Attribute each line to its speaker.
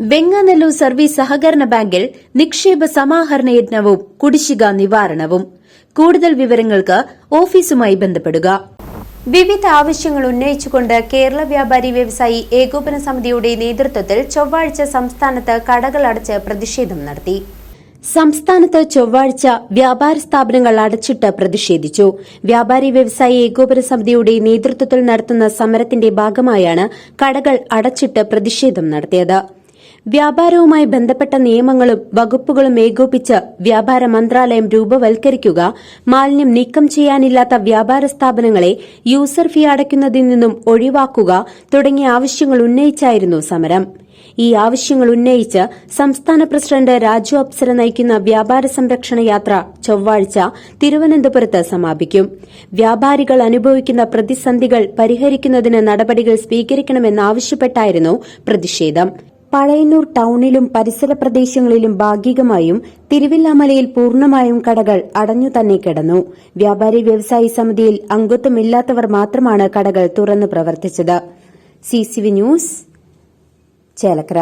Speaker 1: Venganallur service സഹകരണ ബാങ്കിൽ നിക്ഷേപ സമാഹരണ യജ്ഞവും കുടിശ്ശിക നിവാരണവും. കൂടുതൽ വിവരങ്ങൾക്ക് ഓഫീസുമായി ബന്ധപ്പെടുക. വിവിധ ആവശ്യങ്ങൾ ഉന്നയിച്ചുകൊണ്ട് കേരള വ്യാപാരി വ്യവസായി ഏകോപന സമിതിയുടെ നേതൃത്വത്തിൽ ചൊവ്വാഴ്ച സംസ്ഥാനത്ത് കടകൾ അടച്ച് പ്രതിഷേധം നടത്തി. സംസ്ഥാനത്ത് ചൊവ്വാഴ്ച വ്യാപാര സ്ഥാപനങ്ങൾ അടച്ചിട്ട് പ്രതിഷേധിച്ചു. വ്യാപാരി വ്യവസായി ഏകോപന സമിതിയുടെ നേതൃത്വത്തിൽ നടത്തുന്ന സമരത്തിന്റെ ഭാഗമായാണ് കടകൾ അടച്ചിട്ട് പ്രതിഷേധം നടത്തിയത്. വ്യാപാരവുമായി ബന്ധപ്പെട്ട നിയമങ്ങളും വകുപ്പുകളും ഏകോപിച്ച് വ്യാപാര മന്ത്രാലയം രൂപവൽക്കരിക്കുക മാലിന്യം നീക്കം ചെയ്യാനില്ലാത്ത വ്യാപാര സ്ഥാപനങ്ങളെ യൂസർ ഫീ അടയ്ക്കുന്നതിൽ നിന്നും ഒഴിവാക്കുക തുടങ്ങിയ ആവശ്യങ്ങൾ ഉന്നയിച്ചായിരുന്നു സമരം. ഈ ആവശ്യങ്ങൾ ഉന്നയിച്ച് സംസ്ഥാന പ്രസിഡന്റ് രാജു അപ്സര നയിക്കുന്ന വ്യാപാര സംരക്ഷണ യാത്ര ചൊവ്വാഴ്ച തിരുവനന്തപുരത്ത് സമാപിക്കും. വ്യാപാരികൾ അനുഭവിക്കുന്ന പ്രതിസന്ധികൾ പരിഹരിക്കുന്നതിന് നടപടികൾ സ്വീകരിക്കണമെന്നാവശ്യപ്പെട്ടായിരുന്നു പ്രതിഷേധം. പഴയന്നൂർ ടൌണിലും പരിസര പ്രദേശങ്ങളിലും ഭാഗികമായും തിരുവില്ലാമലയിൽ പൂർണമായും കടകൾ അടഞ്ഞു തന്നെ കിടന്നു. വ്യാപാരി വ്യവസായി സമിതിയിൽ അംഗത്വമില്ലാത്തവർ മാത്രമാണ് കടകൾ തുറന്നു പ്രവർത്തിച്ചത്. CCV news Chelakkara.